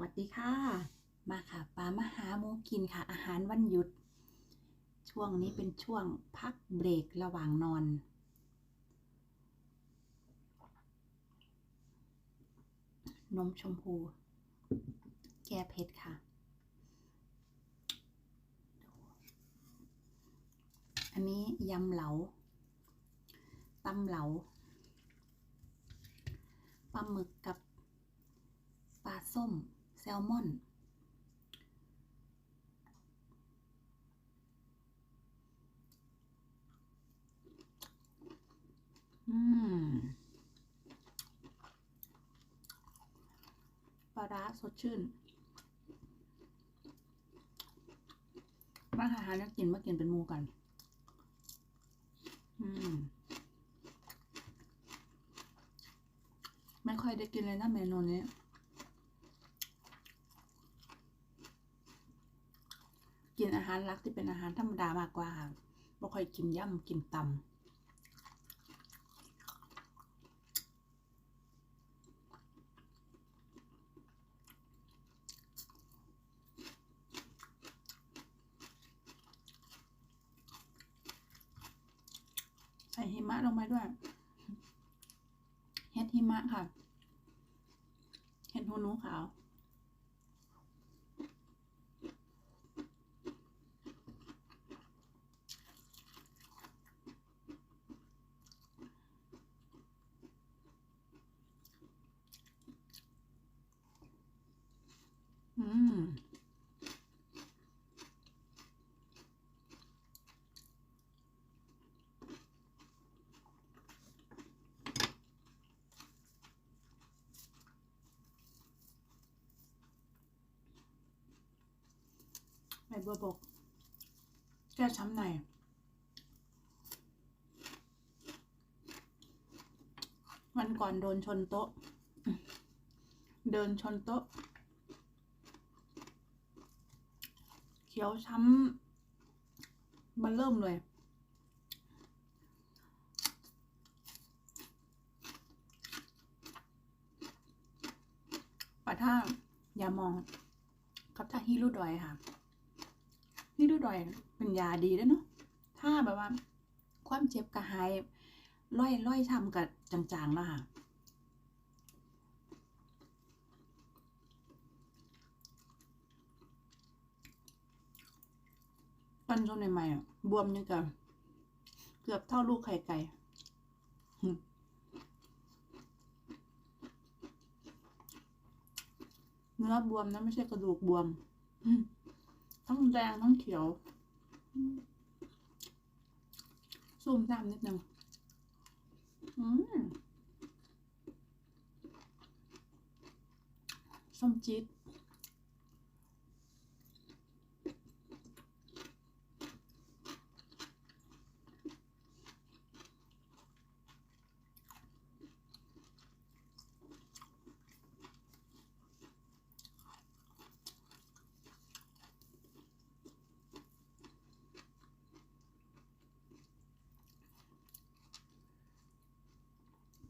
วัสดีค่ะ มาค่ะปามาหาหมูกินค่ะ อาหารวันหยุด ช่วงนี้เป็นช่วงพักเบรกระหว่างนอน นมชมพู แก้เผ็ดค่ะ อันนี้ยำเหลาตำเหลาปลาหมึกกับปลาส้ม ซลมอนอืมปลาร้าสดชื่นมาหาหาแล้วกินมากินเป็นมูกัน อืม ไม่ค่อยได้กินเลยนะเมนูนี้ กินอาหารรักที่เป็นอาหารธรรมดามากกว่าค่ะไม่ค่อยกินย่ำกินตำใส่หิมะลงไปด้วยเห็ดหิมะค่ะ เห็ดหูหนูขาว อืม ใบบัวบก แก้ช้ำใน วันก่อนโดนชนโต๊ะ เดินชนโต๊ะ เขียวช้ำมันเริ่มเลยป่าถ้าอย่ามองกับถ้าฮิรุดอยค่ะ ฮิรุดอยเป็นยาดีด้วยเนาะถ้าแบบว่า ความเจ็บกระหายล่อยล่อยช้ำกับจางๆแล้วค่ะปันชนใหม่ๆอะบวมนี่กับเกือบเท่าลูกไข่ไก่เนื้อบวมนะไม่ใช่กระดูกบวมอืม ทั้งแดงทั้งเขียวซูมซ้ำนิดนึงอืมส้มจี๊ด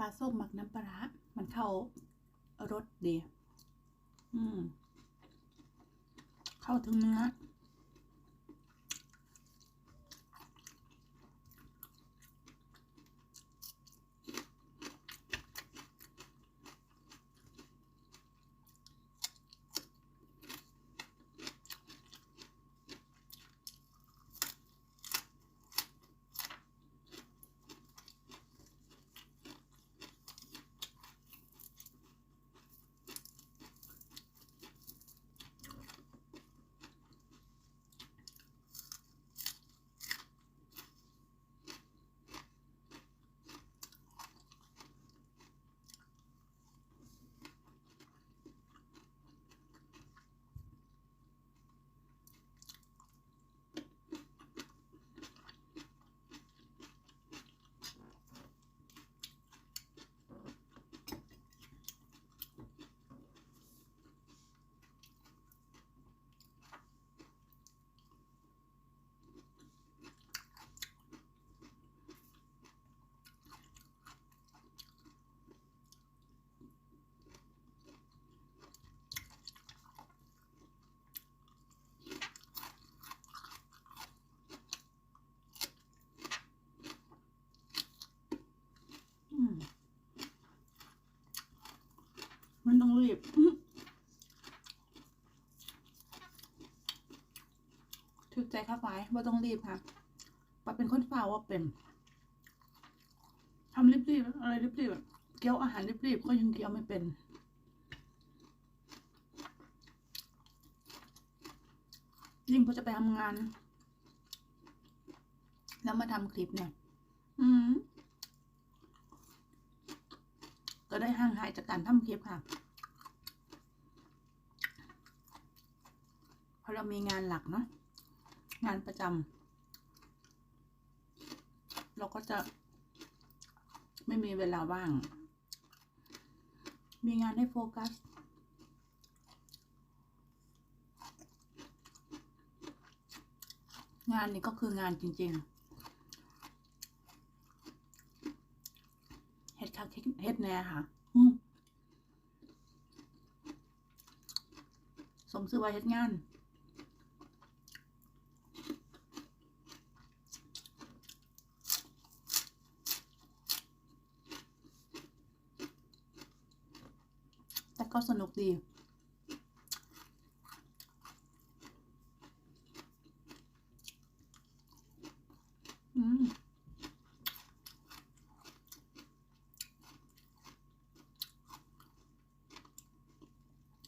ปลาส้มหมักน้ำปลา มันเข้ารสเดีอืม เข้าถึงเนื้อ มันต้องรีบถึกใจครับไว้ว่าต้องรีบค่ะปาเป็นคนฝ่าว่าเป็นทำรีบๆอะไรรีบๆเกี๊ยวอาหารรีบๆก็ยังเกี๊ยวไม่เป็นยิ่งพอจะไปทำงาน แล้วมาทำคลิปเนี่ย อืมก็ได้ห่างหายจากการทำคลิปค่ะ เพ ราะเรามีงานหลักเนาะงานประจำเราก็จะไม่มีเวลาว่าง มีงานให้โฟกัส งานนี้ก็คืองานจริง ๆ เฮ็ดคักเฮ็ดแน่ค่ะสมชื่อว่าเฮ็ดงาน แต่ ก็สนุกดี อืม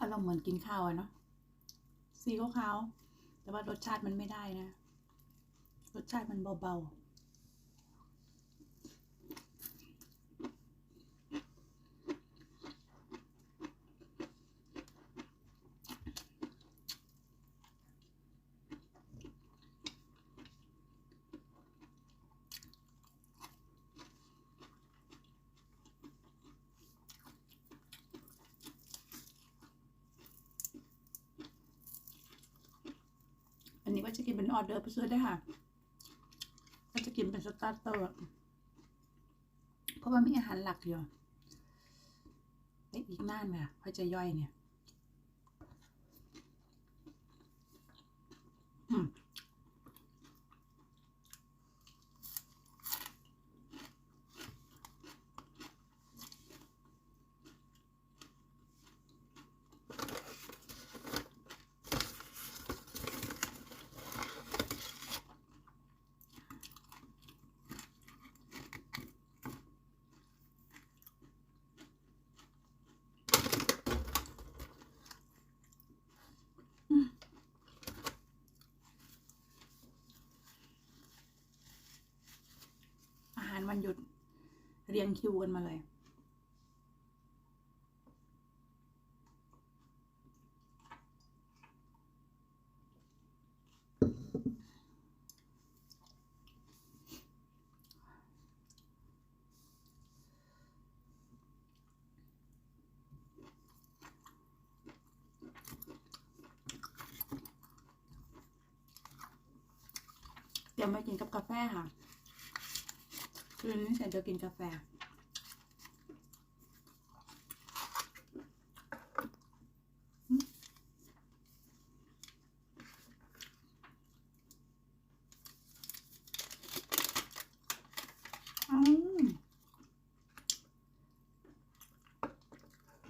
อารมณ์เหมือนกินข้าวอะเนาะสีขาวๆแต่ว่ารสชาติมันไม่ได้นะ รสชาติมันเบาๆ จะกินเป็นออเดอร์ไปซื้อได้ค่ะก็จะกินเป็นสตาร์เตอร์เพราะว่ามีอาหารหลักอยู่ไปอีกนานเนี่ยพอจะย่อยเนี่ย วันหยุดเรียงคิวกันมาเลยเตรียมไว้กินกับกาแฟค่ะ คืนนี้ฉันจะกินกาแฟ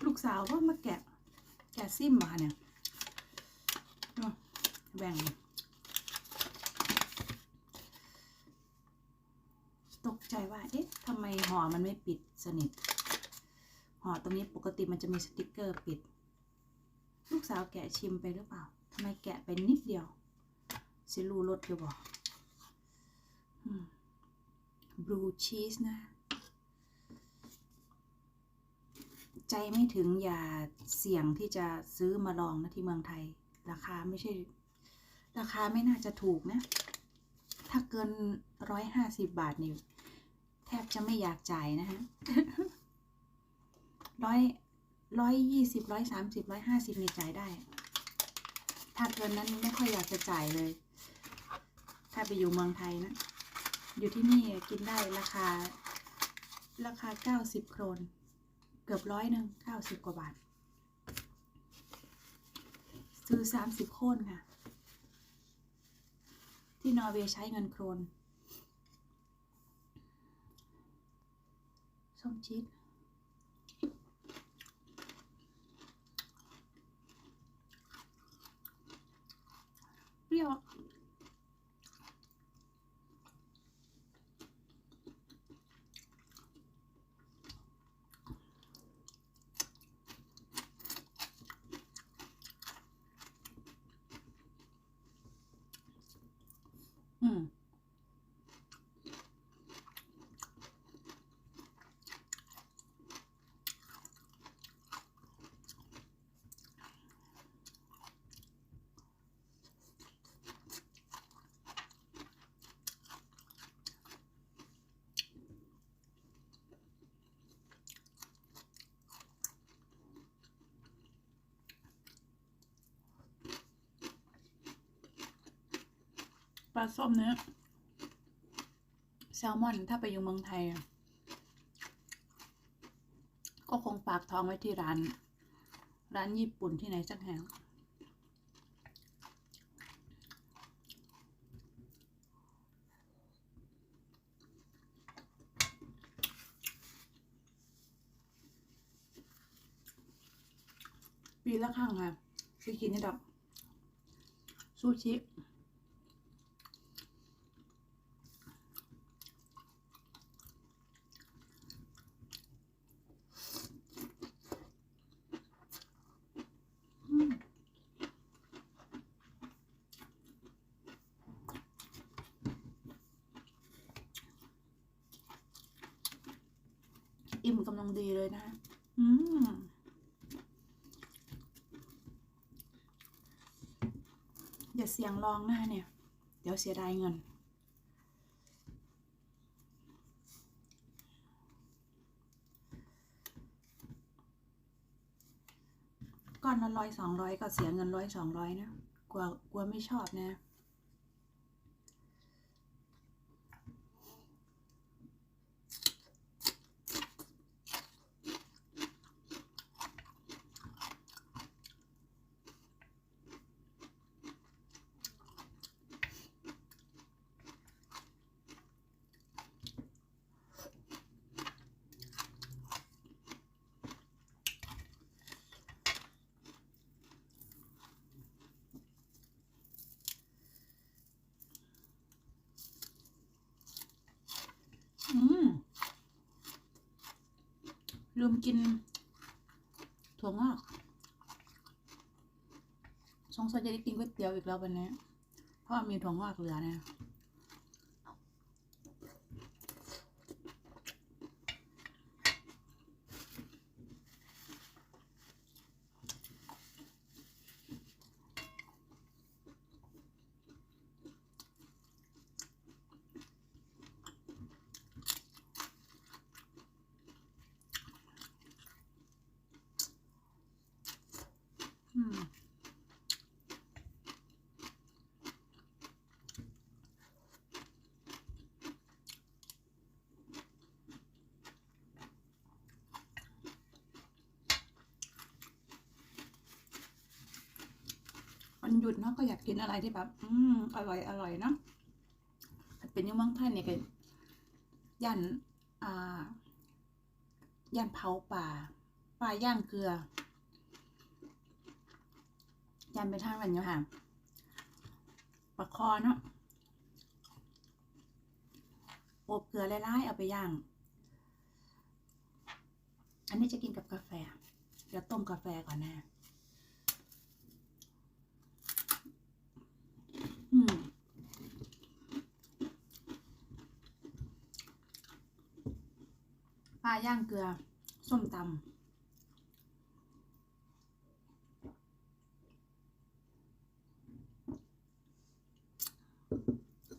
ลูกสาวก็มาแกะ แกะซิมมาเนี่ยแบ่ง ตกใจว่า เอ๊ะ ทำไมันไม่ปิดสนิทห่อตรงนี้ปกติมันจะมีสติกเกอร์ปิด ลูกสาวแกะชิมไปหรือเปล่าทำไมแกะไปนิดเดียวสิรูรสอยู่บอกบลูชีสนะ ใจไม่ถึงอย่าเสี่ยงที่จะซื้อมาลองนะที่เมืองไทย ราคาไม่ใช่ ราคาไม่น่าจะถูกนะ ถ้าเกินร้อยห้าสิบบาทนี่ แทบจะไม่อยากจ่ายนะฮะร้อยร้อยยี่สิบร้อยสามสิบร้อยห้าสิบนี่จ่ายได้ ถ้าเกินนั้นไม่ค่อยอยากจะจ่ายเลย ถ้าไปอยู่เมืองไทยนะ อยู่ที่นี่กินได้ราคา ราคาเก้าสิบโครน เกือบร้อยหนึ่งเก้าสิบกว่าบาท ซื้อสามสิบโครนค่ะ ที่นอร์เวย์ใช้เงินโครน ส้มจี๊ด รี้ยว อืม ป ลาส้มเนื้อแซลมอนถ้าไปอยู่เมืองไทย ก็คงฝากท้องไว้ที่ร้าน ร้านญี่ปุ่นที่ไหนสักแห่งปีละครั้งค่ะไปกินนี่ดอกซูชิ อิ่มกำลังดีเลยนะอืมอย่าเสียงร้องหน้าเนี่ย เดี๋ยวเสียดายเงิน ก้อนละร้อยสองร้อยก็เสียเงินร้อยสองร้อยนะ กลัวกลัวไม่ชอบนะ อืม ลืมกิน ถั่วงอกสงสัยจะได้กินก๋วยเตี๋ยวอีกแล้ววันนี้ เพราะมีถั่วงอกเหลือนะ อืม วันหยุดเนาะก็อยากกินอะไรที่แบบ อืมอร่อยอร่อยเนาะเป็นยังเมืองไทยเนี่ยก็ย่านอ่าย่านเผาป่าป่าย่างเกลือ ยันไปทางวันอยู่ค่ะปลาคอเนาะอบเกลือไล่ๆเอาไปย่าง อันนี้จะกินกับกาแฟ เดี๋ยวต้มกาแฟก่อนนะ อืม ปลาย่างเกลือ ส้มตำ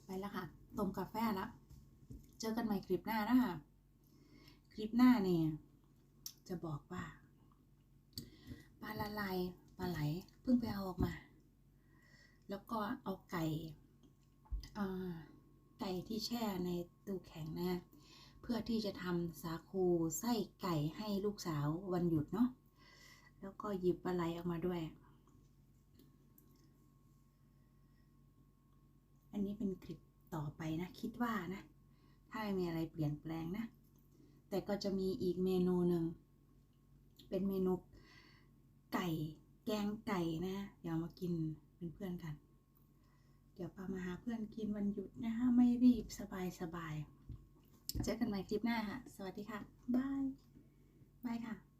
ไปแล้วค่ะ ต้มกาแฟแล้ว เจอกันใหม่คลิปหน้านะคะ คลิปหน้าเนี่ย จะบอกว่า ปลาละลายปลาไหล เพิ่งไปเอาออกมา แล้วก็เอาไก่ไก่ที่แช่ในตู้แข็งนะเพื่อที่จะทำสาคูไส้ไก่ให้ลูกสาววันหยุดเนาะแล้วก็หยิบปลาไหลออกมาด้วย อันนี้เป็นคลิปต่อไปนะ คิดว่านะ ถ้าไม่มีอะไรเปลี่ยนแปลงนะ แต่ก็จะมีอีกเมนูหนึ่ง เป็นเมนูไก่แกงไก่นะ เดี๋ยวมากิน เป็นเพื่อนกัน เดี๋ยวปามาหาเพื่อนกินวันหยุดนะคะไม่รีบสบายสบายๆเจอกันใหม่คลิปหน้าค่ะ สวัสดีค่ะ บาย บายค่ะ